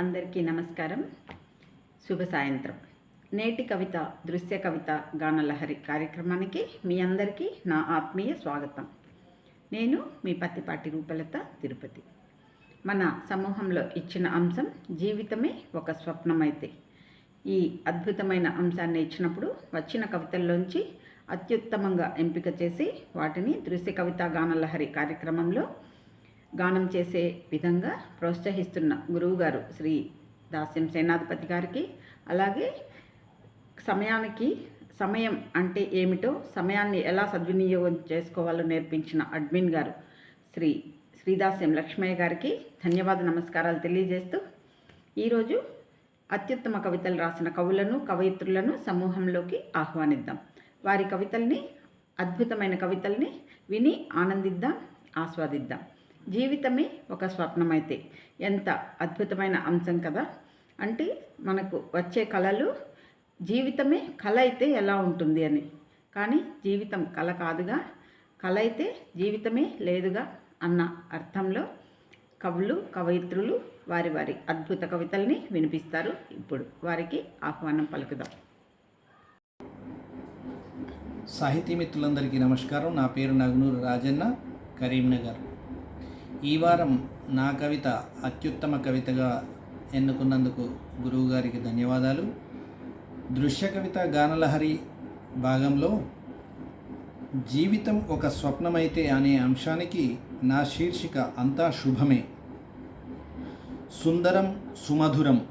అందరికీ నమస్కారం. శుభ సాయంత్రం. నేటి కవిత దృశ్య కవిత గానలహరి కార్యక్రమానికి మీ అందరికీ నా ఆత్మీయ స్వాగతం. నేను మీ పత్తిపాటి రూపలత తిరుపతి. మన సమూహంలో ఇచ్చిన అంశం జీవితమే ఒక స్వప్నమైతే. ఈ అద్భుతమైన అంశాన్ని ఇచ్చినప్పుడు వచ్చిన కవితల్లోంచి అత్యుత్తమంగా ఎంపిక చేసి వాటిని దృశ్య కవిత గానలహరి కార్యక్రమంలో గానం చేసే విధంగా ప్రోత్సహిస్తున్న గురువుగారు శ్రీ దాస్యం సేనాధిపతి గారికి అలాగే సమయానికి సమయం అంటే ఏమిటో సమయాన్ని ఎలా సద్వినియోగం చేసుకోవాలో నేర్పించిన అడ్మిన్ గారు శ్రీ శ్రీదాస్యం లక్ష్మయ్య గారికి ధన్యవాద నమస్కారాలు తెలియజేస్తూ ఈరోజు అత్యుత్తమ కవితలు రాసిన కవులను కవయిత్రులను సమూహంలోకి ఆహ్వానిద్దాం. వారి కవితల్ని అద్భుతమైన కవితల్ని విని ఆనందిద్దాం ఆస్వాదిద్దాం. జీవితమే ఒక స్వప్నమైతే. ఎంత అద్భుతమైన అంశం కదా. అంటే మనకు వచ్చే కళలు జీవితమే కళ అయితే ఎలా ఉంటుంది అని. కానీ జీవితం కళ కాదుగా. కళ అయితే జీవితమే లేదుగా అన్న అర్థంలో కవులు కవయిత్రులు వారి వారి అద్భుత కవితల్ని వినిపిస్తారు. ఇప్పుడు వారికి ఆహ్వానం పలుకుదాం. సాహితీ మిత్రులందరికీ నమస్కారం. నా పేరు నగ్నూరు రాజన్న కరీంనగర్. ఈ వారం నా కవిత అత్యుత్తమ కవితగా ఎన్నుకున్నందుకు గురువుగారికి ధన్యవాదాలు. దృశ్య కవిత గానలహరి భాగంలో జీవితం ఒక స్వప్నమైతే అనే అంశానికి నా శీర్షిక అంతా శుభమే. సుందరం సుమధురం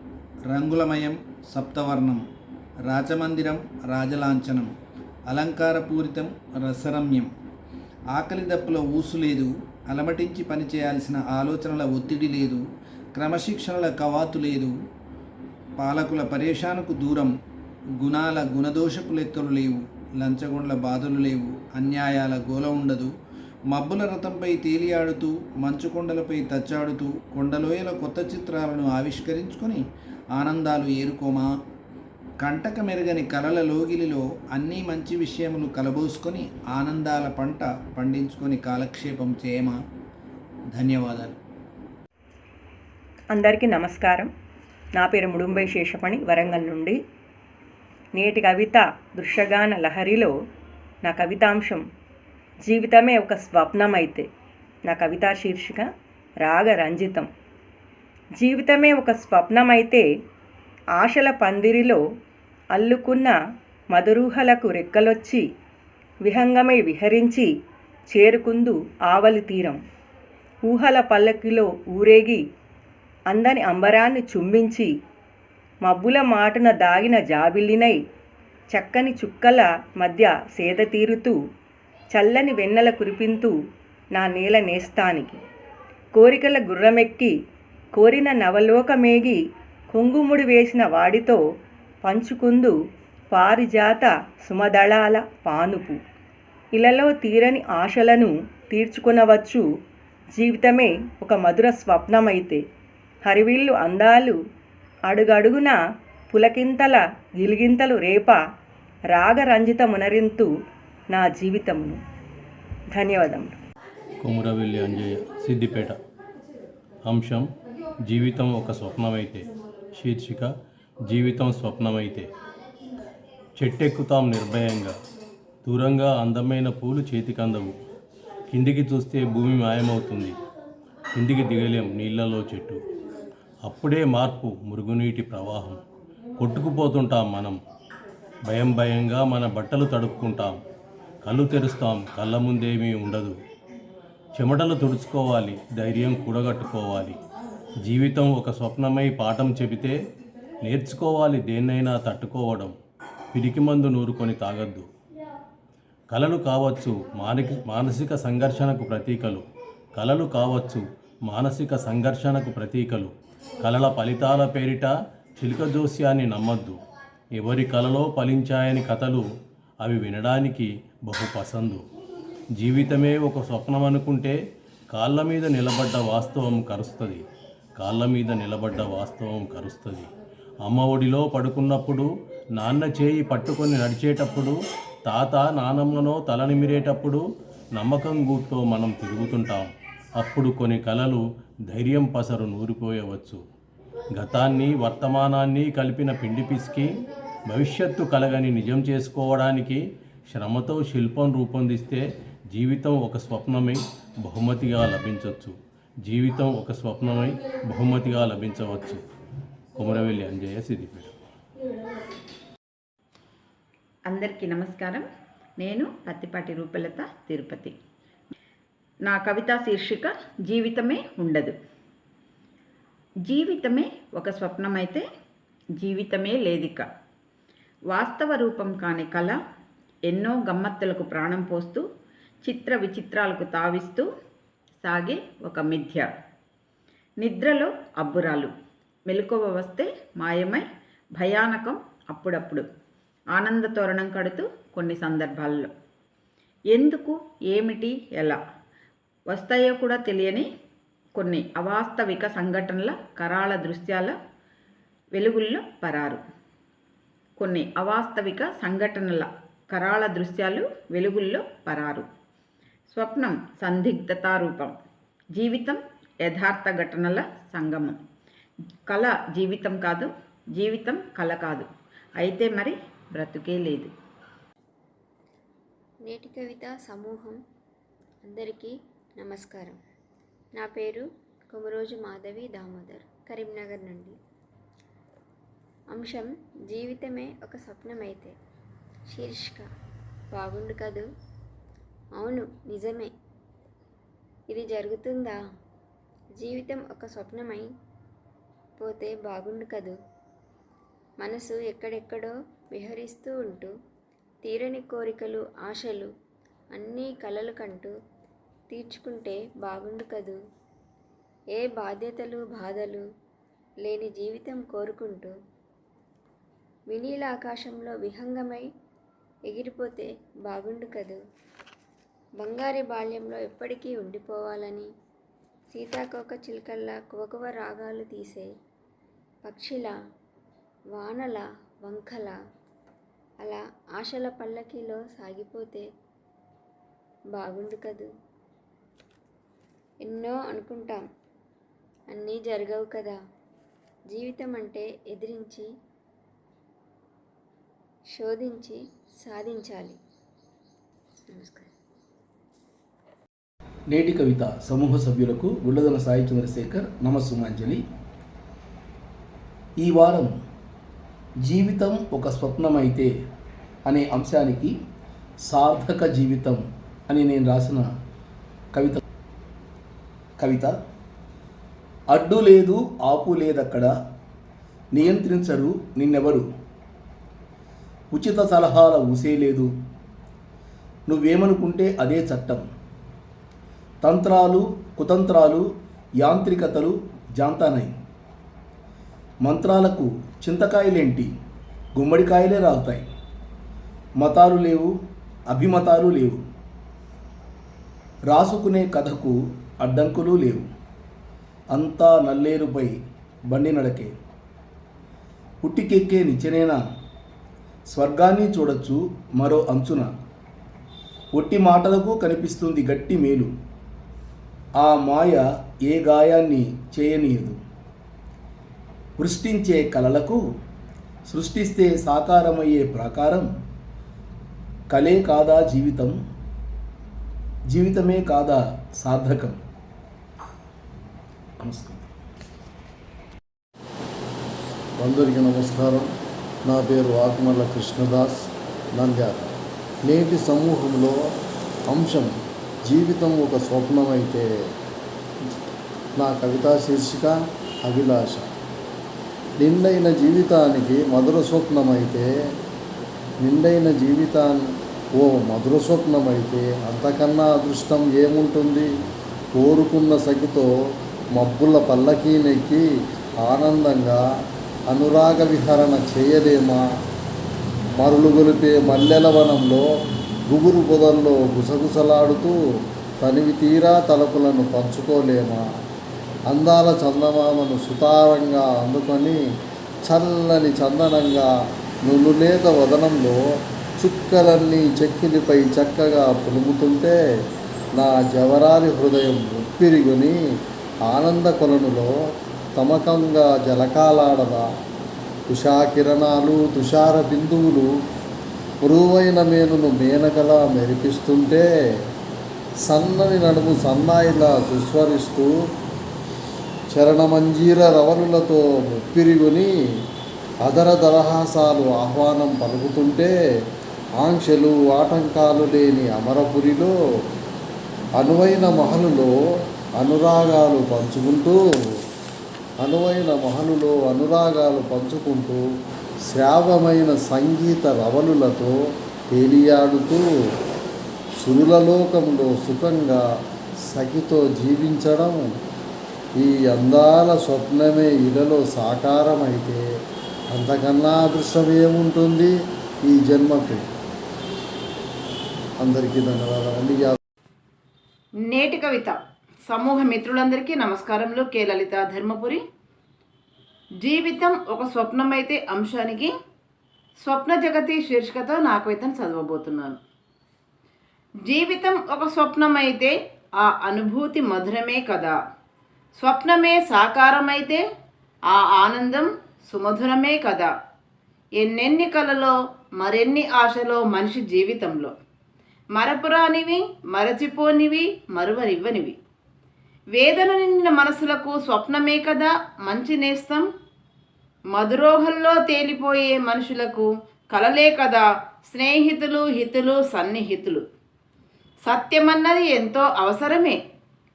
రంగులమయం సప్తవర్ణం రాజమందిరం రాజలాంఛనం అలంకారపూరితం రసరమ్యం ఆకలి దప్పుల ఊసు లేదు అలమటించి పనిచేయాల్సిన ఆలోచనల ఒత్తిడి లేదు క్రమశిక్షణల కవాతు లేదు. పాలకుల పరేషానుకు దూరం గుణాల గుణదోషపు లెక్కలు లేవు లంచగొండ్ల బాధలు లేవు అన్యాయాల గోల ఉండదు. మబ్బుల రథంపై తేలియాడుతూ మంచుకొండలపై తచ్చాడుతూ కొండలోయల కొత్త చిత్రాలను ఆవిష్కరించుకొని ఆనందాలు ఏరుకోమా? కంటక మెరుగని కలల లోగిలిలో అన్ని మంచి విషయములు కలబోసుకొని ఆనందాల పంట పండించుకొని కాలక్షేపం చేయమా? ధన్యవాదాలు. అందరికీ నమస్కారం. నా పేరు ముడుంబై శేషపణి వరంగల్ నుండి. నేటి కవిత దృశ్యగాన లహరిలో నా కవితాంశం జీవితమే ఒక స్వప్నమైతే. నా కవితా శీర్షిక రాగ రంజితం. జీవితమే ఒక స్వప్నమైతే ఆశల పందిరిలో అల్లుకున్న మధురూహలకు రెక్కలొచ్చి విహంగమై విహరించి చేరుకుందు ఆవలి తీరం. ఊహల పల్లకిలో ఊరేగి అందని అంబరాన్ని చుంబించి మబ్బుల మాటున దాగిన జాబిల్లినై చక్కని చుక్కల మధ్య సేద తీరుతూ చల్లని వెన్నెల కురిపింతూ నా నేల నేస్తానికి. కోరికల గుర్రమెక్కి కోరిన నవలోకమేగి కొంగుముడి వేసిన వాడితో పంచుకుందు పారిజాత సుమదళాల పానుపు. ఇలలో తీరని ఆశలను తీర్చుకునవచ్చు. జీవితమే ఒక మధుర స్వప్నమైతే. హరివిల్లు అందాలు అడుగడుగున పులకింతల గిలిగింతలు రేప రాగరంజిత మునరింతు నా జీవితమును. ధన్యవాదములు. కుమురవెల్లి అంజయ్య సిద్దిపేట. అంశం జీవితం ఒక స్వప్నమైతే. శీర్షిక జీవితం స్వప్నమైతే. చెట్టెక్కుతాం నిర్భయంగా. దూరంగా అందమైన పూలు చేతికందవు. కిందికి చూస్తే భూమి మాయమవుతుంది. కిందికి దిగలేం నీళ్ళలో చెట్టు. అప్పుడే మార్పు మురుగునీటి ప్రవాహం. కొట్టుకుపోతుంటాం మనం. భయం భయంగా మన బట్టలు తడుపుకుంటాం కళ్ళు తెరుస్తాం కళ్ళ ముందేమీ ఉండదు. చెమటలు తుడుచుకోవాలి ధైర్యం కూడగట్టుకోవాలి. జీవితం ఒక స్వప్నమై పాఠం చెబితే నేర్చుకోవాలి దేన్నైనా తట్టుకోవడం పిరికి మందు నూరుకొని తాగద్దు. కలలు కావచ్చు మానకి మానసిక సంఘర్షణకు ప్రతీకలు. కలలు కావచ్చు మానసిక సంఘర్షణకు ప్రతీకలు. కలల ఫలితాల పేరిట చిలుక జోస్యాన్ని నమ్మద్దు. ఎవరి కలలో ఫలించాయని కథలు అవి వినడానికి బహు పసందు. జీవితమే ఒక స్వప్నం అనుకుంటే కాళ్ళ మీద నిలబడ్డ వాస్తవం కరుస్తుంది. కాళ్ళ మీద నిలబడ్డ వాస్తవం కరుస్తుంది. అమ్మ ఒడిలో పడుకున్నప్పుడు నాన్న చేయి పట్టుకొని నడిచేటప్పుడు తాత నానమ్మనో తల నిమిరేటప్పుడు నమ్మకం గూట్లో మనం తిరుగుతుంటాం. అప్పుడు కొన్ని కలలు ధైర్యం పసరు నూరిపోయవచ్చు. గతాన్ని వర్తమానాన్ని కలిపిన పిండి పిసికి భవిష్యత్తు కలగని నిజం చేసుకోవడానికి శ్రమతో శిల్పం రూపొందిస్తే జీవితం ఒక స్వప్నమై బహుమతిగా లభించవచ్చు జీవితం ఒక స్వప్నమై బహుమతిగా లభించవచ్చు. కుమరవెల్లి అంజయ్య సిద్దిపేట. అందరికీ నమస్కారం. నేను పత్తిపాటి రూపలత తిరుపతి. నా కవితా శీర్షిక జీవితమే ఉండదు. జీవితమే ఒక స్వప్నమైతే జీవితమే లేదిక. వాస్తవ రూపం కాని కళ ఎన్నో గమ్మత్తులకు ప్రాణం పోస్తూ చిత్ర విచిత్రాలకు తావిస్తూ సాగే ఒక మిథ్య. నిద్రలో అబ్బురాలు. మెలకువ వస్తే మాయమై భయానకం అప్పుడప్పుడు. ఆనంద తోరణం కడుతూ కొన్ని సందర్భాల్లో. ఎందుకు? ఏమిటి? ఎలా? వస్తాయో కూడా తెలియని కొన్ని అవాస్తవిక సంఘటనల కరాల దృశ్యాల వెలుగుల్లో పరారు. కొన్ని అవాస్తవిక సంఘటనల కరాల దృశ్యాలు వెలుగుల్లో పరారు. స్వప్నం సందిగ్ధతారూపం. జీవితం యథార్థ ఘటనల సంగమం. కళ జీవితం కాదు జీవితం కళ కాదు. అయితే మరి బ్రతుకే లేదు. నేటి కవిత సమూహం అందరికీ నమస్కారం. నా పేరు కొమరోజు మాధవి దామోదర్ కరీంనగర్ నుండి. అంశం జీవితమే ఒక స్వప్నమైతే. శీర్షిక బాగుండు కదూ? అవును నిజమే. ఇది జరుగుతుందా? జీవితం ఒక స్వప్నమై పోతే బాగుండు కదూ మనసు ఎక్కడెక్కడో విహరిస్తూ ఉంటూ తీరని కోరికలు ఆశలు అన్నీ కలలు కంటూ తీర్చుకుంటే బాగుండు కదూ ఏ బాధ్యతలు బాధలు లేని జీవితం కోరుకుంటూ వినీల ఆకాశంలో విహంగమై ఎగిరిపోతే బాగుండు కదూ బంగారి బాల్యంలో ఎప్పటికీ ఉండిపోవాలని సీతాకోక చిలుకల్లా కువకువ రాగాలు తీసే పక్షిల వానల వంకల అలా ఆశల పల్లకీలో సాగిపోతే బాగుండు కదూ. ఎన్నో అనుకుంటాం అన్నీ జరగవు కదా. జీవితం అంటే ఎదిరించి శోధించి సాధించాలి. నమస్కారం. నేటి కవిత సమూహ సభ్యులకు గుళ్ళదన సాయి చంద్రశేఖర్ నమస్సుమాంజలి. ఈ వారం జీవితం ఒక స్వప్నమైతే అనే అంశానికి సార్థక జీవితం అని నేను రాసిన కవిత. కవిత అడ్డు లేదు ఆపు లేదక్కడ నియంత్రించరు నిన్నెవరు? ఉచిత సలహాల ఊసే లేదు. నువ్వేమనుకుంటే అదే చట్టం. తంత్రాలు కుతంత్రాలు యాంత్రికతలు జాంతానై. మంత్రాలకు చింతకాయలేంటి? గుమ్మడికాయలే రాలుతాయి. మతాలు లేవు అభిమతాలు లేవు. రాసుకునే కథకు అడ్డంకులు లేవు. అంతా నల్లేరుపై బండి నడకే. పుట్టికెక్కే నిచ్చెనేనా? స్వర్గాన్ని చూడొచ్చు మరో అంచున. ఒట్టి మాటలకు కనిపిస్తుంది గట్టి మేలు. ఆ మాయ ఏ గాయాన్ని చేయనీయదు. సృష్టించే కళలకు సృష్టిస్తే సాకారమయ్యే ప్రాకారం కలే కాదా జీవితం జీవితమే కాదా సార్థకం. నమస్కారం. అందరికీ నమస్కారం. నా పేరు ఆకుమల్ల కృష్ణదాస్ నంద్యాల. నేటి సమూహంలో అంశం జీవితం ఒక స్వప్నమైతే నా కవితా శీర్షిక అభిలాష. నిండైన జీవితానికి మధుర స్వప్నమైతే నిండైన జీవితాన్ని ఓ మధుర స్వప్నమైతే అంతకన్నా అదృష్టం ఏముంటుంది? కోరుకున్న సఖితో మబ్బుల పల్లకీ నెక్కి ఆనందంగా అనురాగ విహరణ చేయలేమా? మరులు గొలిపే మల్లెల వనంలో గుగురు పొదల్లో గుసగుసలాడుతూ తనివి తీరా తలపులను పంచుకోలేమా? అందాల చందమామను సుతారంగా అందుకొని చల్లని చందనంగా నులులేత వదనంలో చుక్కలన్నీ చెక్కిలిపై చక్కగా పులుముతుంటే నా జవరాలి హృదయం ఉప్పిరిగొని ఆనంద కొలనులో తమకంగా జలకాలాడదా. తుషాకిరణాలు తుషార బిందువులు మృవైన మేనును మేనకలా మెరిపిస్తుంటే సన్నని నడుము సన్నాయిలా సుస్వరిస్తూ శరణమంజీర రవణులతో ముప్పిరిగొని అదర దరహాసాలు ఆహ్వానం పలుకుతుంటే ఆంక్షలు ఆటంకాలు లేని అమరపురిలో అనువైన మహలులో అనురాగాలు పంచుకుంటూ అనువైన మహలులో అనురాగాలు పంచుకుంటూ శ్రావమైన సంగీత రవలులతో తేలియాడుతూ సురులలోకంలో సుఖంగా సఖితో జీవించడం ఈ అందాల స్వప్నమే ఇలలో సాకారమైతే అంతకన్నా అదృష్టం ఏముంటుంది ఈ జన్మకు. అందరికీ ధన్యవాదాలండి నేటి కవిత. సమూహ మిత్రులందరికీ నమస్కారములు. కే. లలిత ధర్మపురి. జీవితం ఒక స్వప్నమైతే అంశానికి స్వప్న జగతి శీర్షికతో నా కవితను చదవబోతున్నాను. జీవితం ఒక స్వప్నమైతే ఆ అనుభూతి మధురమే కదా. స్వప్నమే సాకారమైతే ఆ ఆనందం సుమధురమే కదా. ఎన్నెన్ని కలలో మరెన్ని ఆశలో మనిషి జీవితంలో. మరపురానివి మరచిపోనివి మరువనివ్వనివి. వేదన నిండిన మనసులకు స్వప్నమే కదా మంచి నేస్తం. మధురోహంలో తేలిపోయే మనుషులకు కలలే కదా స్నేహితులు హితులు సన్నిహితులు. సత్యమన్నది ఎంతో అవసరమే.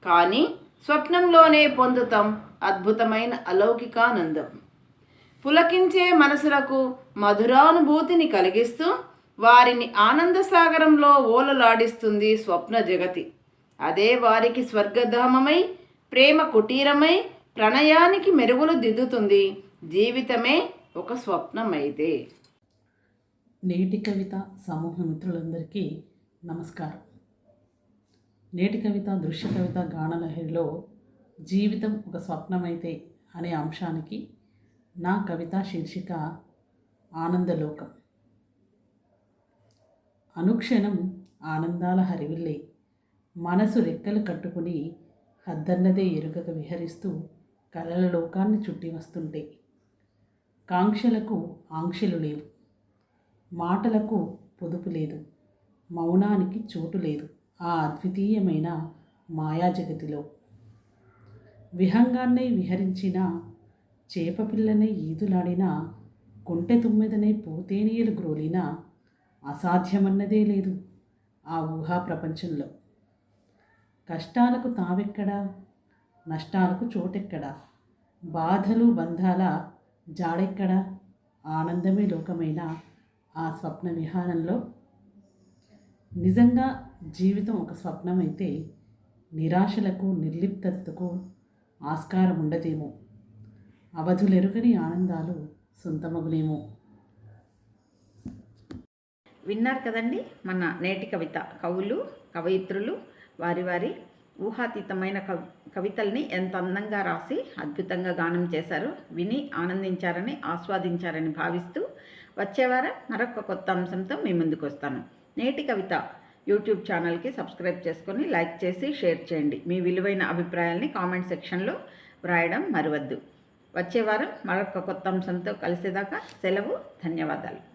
కానీ స్వప్నంలోనే పొందుతాం అద్భుతమైన అలౌకికానందం. పులకించే మనసులకు మధురానుభూతిని కలిగిస్తూ వారిని ఆనంద సాగరంలో ఓలలాడిస్తుంది స్వప్న జగతి. అదే వారికి స్వర్గధామమై ప్రేమ కుటీరమై ప్రణయానికి మెరుగులు దిద్దుతుంది జీవితమే ఒక స్వప్నమైతే. నేటి కవిత సమూహ మిత్రులందరికీ నమస్కారం. నేటి కవిత దృశ్య కవిత గానలహరిలో జీవితం ఒక స్వప్నమైతే అనే అంశానికి నా కవిత శీర్షిక ఆనందలోకం. అనుక్షణం ఆనందాల హరివిల్లే మనసు రెక్కలు కట్టుకుని హద్దన్నదే ఎరుగక విహరిస్తూ కలల లోకాన్ని చుట్టి వస్తుంటే కాంక్షలకు ఆంక్షలు లేవు. మాటలకు పొదుపు లేదు. మౌనానికి చోటు లేదు. ఆ అద్వితీయమైన మాయాజగతిలో. విహంగాన్నై విహరించిన చేపపిల్లనై ఈదులాడిన కొంటె తుమ్మెదనై పోతేనీయలు గ్రోలిన అసాధ్యమన్నదే లేదు ఆ ఊహా ప్రపంచంలో. కష్టాలకు తావెక్కడా? నష్టాలకు చోటెక్కడా? బాధలు బంధాల జాడెక్కడా? ఆనందమే లోకమైన ఆ స్వప్న విహారంలో? నిజంగా జీవితం ఒక స్వప్నమైతే నిరాశలకు నిర్లిప్తతకు ఆస్కారం ఉండదేమో అవధులెరుగని ఆనందాలు సొంతమగునేమో. విన్నారు కదండి మన నేటి కవిత. కవులు కవయిత్రులు వారి వారి ఊహాతీతమైన కవి కవితల్ని ఎంత అందంగా రాసి అద్భుతంగా గానం చేశారో విని ఆనందించారని ఆస్వాదించారని భావిస్తూ వచ్చేవారం మరొక కొత్త అంశంతో మీ ముందుకు వస్తాను నేటి కవిత యూట్యూబ్ ఛానల్కి సబ్స్క్రైబ్ చేసుకొని లైక్ చేసి షేర్ చేయండి. మీ విలువైన అభిప్రాయాల్ని కామెంట్ సెక్షన్లో వ్రాయడం మరవద్దు. వచ్చే వారం మరొక కొత్త అంశంతో కలిసేదాకా సెలవు ధన్యవాదాలు.